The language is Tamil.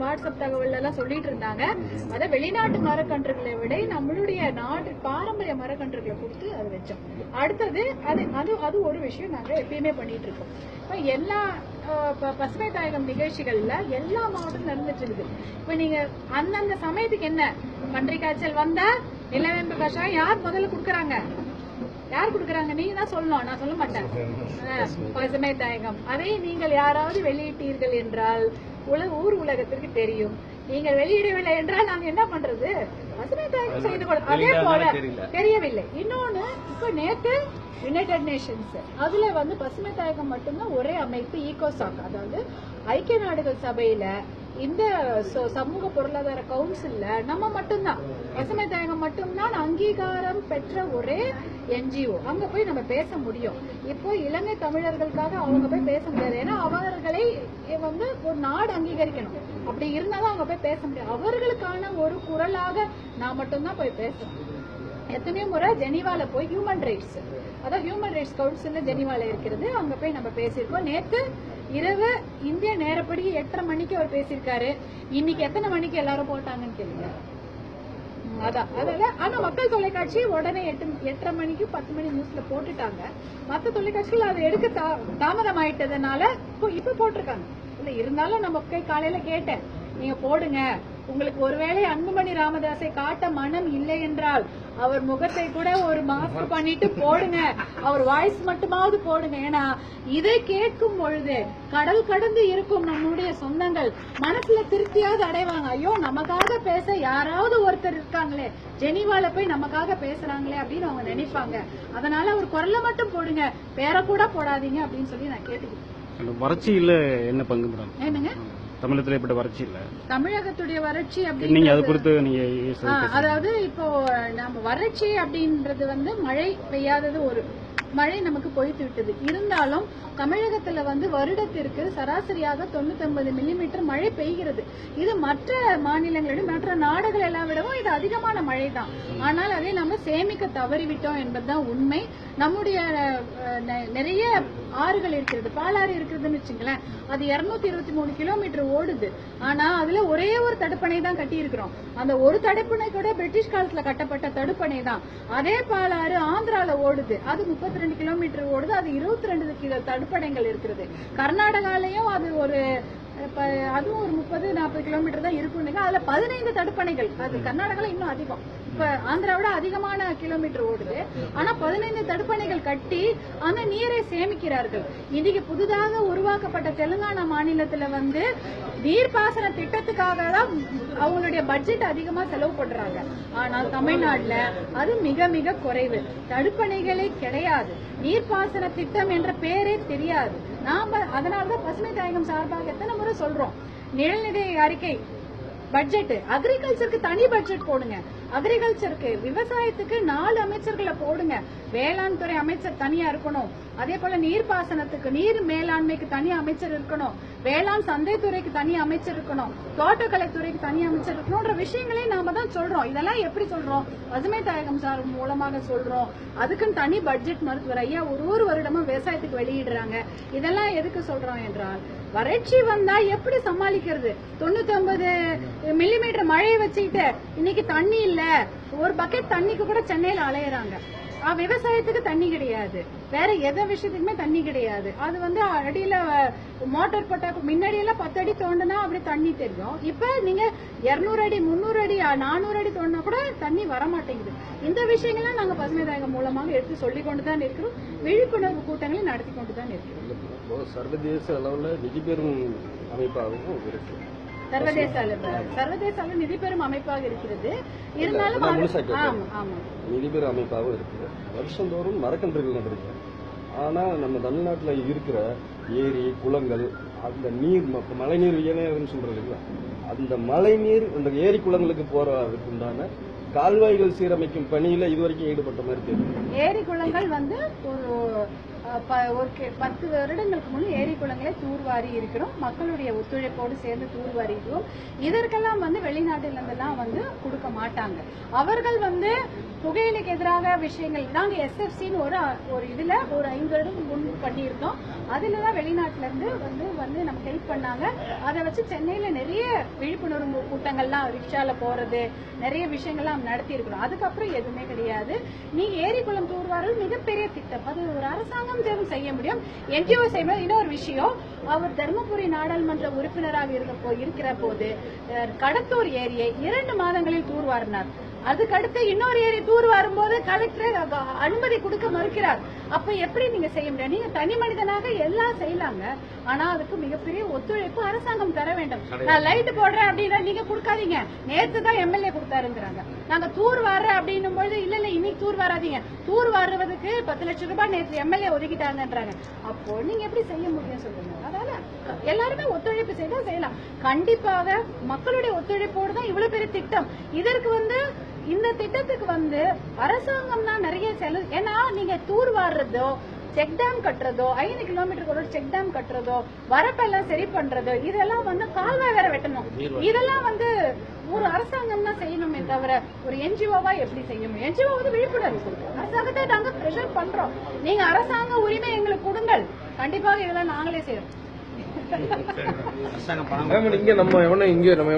வாட்ஸ்அப் தகவல் எல்லாம் சொல்லிட்டு இருந்தாங்க அத வெளிநாட்டு மரக்கன்றுகளை விட நம்மளுடைய நாட்டு பாரம்பரிய மரக்கன்றுகளை கொடுத்து அதை வச்சோம். அடுத்தது அது அது அது ஒரு விஷயம் நாங்க எப்பயுமே பண்ணிட்டு இருக்கோம் இப்ப எல்லா பசுமை தாயகம் நிகழ்ச்சிகள்ல எல்லா மாவட்டமும் நடந்துட்டு இருக்குது இப்ப நீங்க அந்தந்த சமயத்துக்கு என்ன? பன்றி காய்ச்சல் வந்தா நிலவேம்பு கஷாயம் யார் முதல்ல குடுக்கறாங்க? யார் குடுக்கறாங்க? நீங்க தான் சொல்லணும். நான் சொல்ல மாட்டேன். பசுமை தாயகம் அதை நீங்கள் யாராவது வெளியிட்டீர்கள் என்றால் உலக ஊர் உலகத்திற்கு தெரியும். நீங்கள் வெளியிடவில்லை என்றால் நாங்க என்ன பண்றது? பசுமை தாயகம் செய்து கொள் அதே போல தெரியவில்லை. இன்னொன்னு இப்ப நேத்து யுனைடெட் நேஷன்ஸ் அதுல வந்து பசுமை தாயகம் மட்டும்தான் ஒரே அமைப்பு ஈகோசாக் அதாவது ஐக்கிய நாடுகள் சபையில இந்த சமூக பொருளாதார கவுன்சில்ல நம்ம மட்டும்தான். பசுமை தாயகம் மட்டும்தான் அங்கீகாரம் பெற்ற ஒரே என்ஜிஓ அங்க போய் நம்ம பேச முடியும். இப்போ இலங்கை தமிழர்களுக்காக அவங்க போய் பேச முடியாது. ஏன்னா அவர்களை வந்து ஒரு நாடு அங்கீகரிக்கணும். அப்படி இருந்தாலும் அவங்க போய் பேச முடியாது அவர்களுக்கான ஒரு குரலாக நான் மட்டும்தான் போய் பேசணும் எத்தனையோ முறை ஜெனீவால போய் ஹியூமன் ரைட்ஸ் அதான் ஹியூமன் ரைட்ஸ் கவுன்சில் ஜெனீவால இருக்கிறது. அங்க போய் நம்ம பேசியிருக்கோம். நேற்று இரவு இந்திய நேரப்படி எட்டரை மணிக்கு அவர் பேசியிருக்காரு? இன்னைக்கு எத்தனை மணிக்கு எல்லாரும் போட்டாங்கன்னு கேளுங்க. அதான். அதாவது ஆனா மக்கள் தொலைக்காட்சி உடனே எட்டு எட்டரை மணிக்கு பத்து மணி நியூஸ்ல போட்டுட்டாங்க. மற்ற தொலைக்காட்சிகள் அதை எடுக்க தா- தாமதம் ஆயிட்டதுனால இப்போ இப்ப போட்டிருக்காங்க. இல்ல இருந்தாலும் நம்ம போய் காலையில கேட்டேன். நீங்க போடுங்க. உங்களுக்கு ஒருவேளை அன்புமணி ராமதாஸை காட்ட மனம் இல்லை என்றால் அவர் முகத்தை கூட ஒரு மாஸ்க் பண்ணிட்டு போடுங்க. அவர் வாய்ஸ் மட்டுமாவது போடுங்க. ஏன்னா இதை கேட்கும் பொழுது கடல் கடந்து இருக்கும் நம்முடைய சொந்தங்கள் மனசுல திருப்தியாவது அடைவாங்க. ஐயோ நமக்காக பேச யாராவது ஒருத்தர் இருக்காங்களே. ஜெனீவால போய் நமக்காக பேசுறாங்களே அப்படின்னு அவங்க நினைப்பாங்க. அதனால ஒரு குரலை மட்டும் போடுங்க. பேரை கூட போடாதீங்க அப்படின்னு சொல்லி நான் கேட்டுக்கிட்டேன். வறட்சியில் என்ன பங்கு மேடம்? என்னங்க? தமிழகத்தில் ஏற்பட்ட வறட்சி இல்ல. தமிழகத்துடைய வறட்சி நீங்க அது அப்படின்னு குறித்து நீங்க. அதாவது இப்போ நம்ம வறட்சி அப்படின்றது வந்து மழை பெய்யாதது ஒரு மழை நமக்கு பொய்த்து விட்டது. இருந்தாலும் தமிழகத்துல வந்து வருடத்திற்கு சராசரியாக தொண்ணூத்தி ஒன்பது மில்லிமீட்டர் மழை பெய்கிறது. இது மற்ற மாநிலங்களிடம் மற்ற நாடுகள் எல்லாம் விடவும் இது அதிகமான மழை தான் ஆனால் அதை நம்ம சேமிக்க தவறிவிட்டோம் என்பதுதான் உண்மை. நம்முடைய நெ- நிறைய ஆறுகள் இருக்கிறது. பாலாறு இருக்கிறதுன்னு வச்சுங்களேன். அது 223 இருபத்தி மூணு கிலோமீட்டர் ஓடுது. ஆனா அதுல ஒரே ஒரு தடுப்பணை தான் கட்டி இருக்கிறோம் அந்த ஒரு தடுப்பணை கூட பிரிட்டிஷ் காலத்துல கட்டப்பட்ட தடுப்பணை தான் அதே பாலாறு ஆந்திரால ஓடுது. அது முப்பத்தி 32 ரெண்டு கிலோமீட்டர் ஓடுது. அது 22 ரெண்டு கிலோ இருக்கிறது. கர்நாடகாலையும் அது ஒரு இப்போ அதுவும் ஒரு முப்பது நாற்பது கிலோமீட்டர் தான் இருக்கும்னுங்க அதில் பதினைந்து தடுப்பணைகள் அது கர்நாடகாவில் இன்னும் அதிகம். இப்போ ஆந்திராவோட அதிகமான கிலோமீட்டர் ஓடுது. ஆனால் பதினைந்து தடுப்பணைகள் கட்டி அந்த நீரை சேமிக்கிறார்கள். இன்னைக்கு புதிதாக உருவாக்கப்பட்ட தெலுங்கானா மாநிலத்தில் வந்து நீர்ப்பாசன திட்டத்துக்காக தான் அவங்களுடைய பட்ஜெட் அதிகமாக செலவு பண்றாங்க. ஆனால் தமிழ்நாட்டில் அது மிக மிக குறைவு. தடுப்பணைகளே கிடையாது. நீர்ப்பாசன திட்டம் என்ற பேரே தெரியாது. நாம அதனாலதான் பசுமை தாயகம் சார்பாக எத்தனை முறை சொல்றோம். நிழல்நிதி அறிக்கை பட்ஜெட் அக்ரிகல்ச்சருக்கு தனி பட்ஜெட் போடுங்க. அக்ரிகல்ச்சருக்கு விவசாயத்துக்கு நாலு அமைச்சர்களை போடுங்க. வேளாண் துறை அமைச்சர் தனியா இருக்கணும். அதே போல நீர்ப்பாசனத்துக்கு நீர் மேலாண்மைக்கு தனி அமைச்சர் இருக்கணும். வேளாண் சந்தைத்துறைக்கு தனி அமைச்சர் இருக்கணும். தோட்டக்கலைத்துறைக்கு தனி அமைச்சர் இருக்கணும்ன்ற விஷயங்களே நாம தான் சொல்றோம். இதெல்லாம் எப்படி சொல்றோம்? பசுமை தாயகம் சார் மூலமாக சொல்றோம். அதுக்குன்னு தனி பட்ஜெட் மருத்துவர் ஐயா ஒரு ஒரு வருடமும் விவசாயத்துக்கு வெளியிடுறாங்க. இதெல்லாம் எதுக்கு சொல்றோம் என்றால் வறட்சி வந்தா எப்படி சமாளிக்கிறது? தொண்ணூத்தி ஒன்பது மில்லிமீட்டர் மழையை வச்சுக்கிட்டு இன்னைக்கு தண்ணி இல்ல. ஒரு பக்கெட் தண்ணிக்கு கூட சென்னையில அலையறாங்க. விவசாயத்துக்கு தண்ணி கிடையாது. வேற எந்த விஷயத்துக்குமே தண்ணி கிடையாது. அது வந்து அடியில மோட்டார் போட்டா முன்னாடி எல்லாம் பத்து அடி தோண்டினா அப்படி தண்ணி தெரியும். இப்ப நீங்க இருநூறு அடி முந்நூறு அடி நானூறு அடி தோண்டினா கூட தண்ணி வர மாட்டேங்குது இந்த விஷயங்கள்லாம் நாங்க பசுமை தாயகம் மூலமாக எடுத்து சொல்லி கொண்டுதான் இருக்கிறோம். விழிப்புணர்வு கூட்டங்களை நடத்தி கொண்டுதான் இருக்கிறோம். சர்வதேச அளவுல நிதிபெறும் அமைப்பாகவும் இருக்கு. சர்வதேச அளவு சர்வதேச அளவு நிதி பெறும் அமைப்பாக இருக்கிறது. இருந்தாலும். ஆமா ஆமா. நிதி பெறும் அமைப்பாகவும் இருக்கு வருஷந்தோறும் மரக்கன்றுகள் நடுறீங்க ஆனால் நம்ம தமிழ்நாட்டில் இருக்கிற ஏரி குளங்கள் அந்த நீர் மழைநீர் விநியோகம்னு சொல்றது இல்லைங்களா? அந்த மழைநீர் அந்த ஏரி குளங்களுக்கு போறதுக்கு உண்டான கால்வாய்கள் சீரமைக்கும் பணியில இதுவரைக்கும் ஈடுபட்ட மாதிரி தெரியும் ஏரி குளங்கள் வந்து ஒரு ஒரு கே- பத்து வருடங்களுக்கு முன் ஏரி குளங்களை தூர்வாரி இருக்கிறோம் மக்களுடைய ஒத்துழைப்போடு சேர்ந்து தூர்வாரி இருக்கிறோம் இதற்கெல்லாம் வந்து வெளிநாட்டிலிருந்தெல்லாம் வந்து கொடுக்க மாட்டாங்க. அவர்கள் வந்து புகையிலுக்கு எதிராக விஷயங்கள் நாங்கள் எஸ்எஃப்சின்னு ஒரு ஒரு இதில் ஒரு ஐந்து வருடம் முன் பண்ணியிருந்தோம். அதில் தான் வெளிநாட்டிலேருந்து வந்து வந்து நமக்கு ஹெல்ப் பண்ணாங்க. அதை வச்சு சென்னையில் நிறைய விழிப்புணர்வு கூட்டங்கள்லாம் ரிக்ஷாவில் போகிறது நிறைய விஷயங்கள்லாம் நடத்தி இருக்கிறோம் அதுக்கப்புறம் எதுவுமே கிடையாது. நீ ஏரி குளம் தூர்வாரல் மிகப்பெரிய திட்டம். அது ஒரு அரசாங்கம் தேர்வு செய்ய முடியும். என்ஜிஓ செய்ய இன்னொரு விஷயம் அவர் தருமபுரி நாடாளுமன்ற உறுப்பினராக இருந்த இருக்கிற போது கடத்தூர் ஏரியை இரண்டு மாதங்களில் தூர்வாரினார். அதுக்கடுத்து இன்னொரு ஏரி தூர் வரும்போது கலெக்டர் அனுமதி கொடுக்க மறுக்கிறார். அப்ப எப்படி நீங்க செய்ய முடியும்? நீங்க தனி மனிதனாக எல்லாம் செய்யலாங்க. ஆனா அதுக்கு மிகப்பெரிய ஒத்துழைப்பு அரசாங்கம் தர வேண்டும். நான் லைட் போடுறேன் அப்படின்னா நீங்க கொடுக்காதீங்க. நேத்து தான் எம்எல்ஏ கொடுத்தாருங்கிறாங்க. நாங்க தூர் வர்றேன் அப்படின்னும் பொழுது இல்ல இல்ல இன்னைக்கு தூர் வராதீங்க. தூர் வர்றதுக்கு பத்து லட்சம் ரூபாய் நேற்று எம்எல்ஏ ஒதுக்கிட்டாங்கன்றாங்க. அப்போ நீங்க எப்படி செய்ய முடியும் சொல்லுங்க. அதனால எல்லாருமே ஒத்துழைப்பு செய்தா செய்யலாம். கண்டிப்பாக மக்களுடைய ஒத்துழைப்போடு தான் இவ்வளவு பெரிய திட்டம். இதற்கு வந்து இந்த திட்டத்துக்கு வந்து அரசாங்கம் தான் நிறைய செலவு. ஏன்னா நீங்க தூர் வாடுறதோ செக் டேம் கட்டுறதோ ஐந்து கிலோமீட்டருக்கு ஒரு செக் டேம் கட்டுறதோ வரப்பெல்லாம் சரி பண்றதோ இதெல்லாம் வந்து கால்வாய் வேற வெட்டணும். இதெல்லாம் வந்து ஒரு அரசாங்கம் தான் செய்யணுமே தவிர ஒரு என்ஜிஓவா எப்படி செய்ய முடியும் என்ஜிஓ வந்து விழிப்புணர்வு அரசாங்கத்தை நாங்க ப்ரெஷர் பண்றோம். நீங்க அரசாங்க உரிமை எங்களுக்கு கொடுங்கள். கண்டிப்பாக இதெல்லாம் நாங்களே செய்யறோம். இங்க நம்ம எவனை இங்க நம்ம